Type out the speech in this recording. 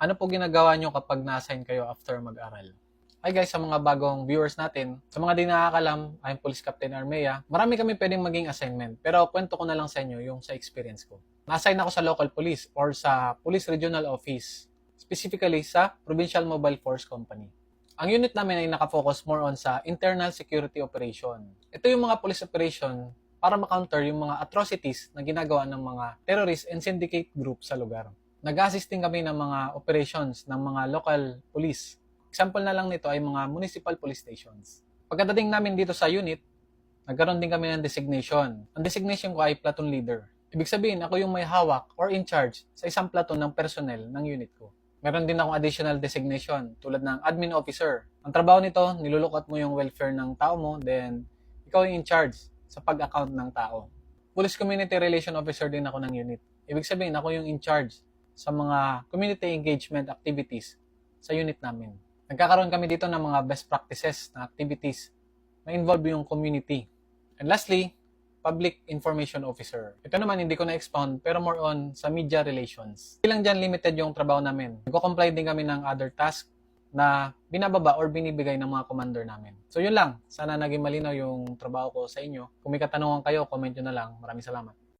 Ano po ginagawa nyo kapag na-assign kayo after mag-aral? Hi guys, sa mga bagong viewers natin, sa mga di nakakalam, I'm Police Captain Armea. Marami kami pwedeng maging assignment, pero kwento ko na lang sa inyo yung sa experience ko. Na-assign ako sa local police or sa Police Regional Office, specifically sa Provincial Mobile Force Company. Ang unit namin ay nakafocus more on sa internal security operation. Ito yung mga police operation para ma-counter yung mga atrocities na ginagawa ng mga terrorist and syndicate group sa lugar. Nag-assisting kami ng mga operations ng mga local police. Example na lang nito ay mga municipal police stations. Pagkadating namin dito sa unit, nagkaroon din kami ng designation. Ang designation ko ay platoon leader. Ibig sabihin, ako yung may hawak or in charge sa isang platoon ng personnel ng unit ko. Meron din akong additional designation tulad ng admin officer. Ang trabaho nito, nilulukot mo yung welfare ng tao mo, then ikaw yung in charge sa pag-account ng tao. Police Community Relation Officer din ako ng unit. Ibig sabihin, ako yung in charge sa mga community engagement activities sa unit namin. Nagkakaroon kami dito ng mga best practices na activities na involve yung community. And lastly, Public Information Officer. Ito naman hindi ko na-expound pero more on sa media relations. Hindi lang dyan limited yung trabaho namin. Nagko-comply din kami ng other task na binababa or binibigay ng mga commander namin. So yun lang. Sana naging malinaw yung trabaho ko sa inyo. Kung may katanungan kayo, comment nyo na lang. Maraming salamat.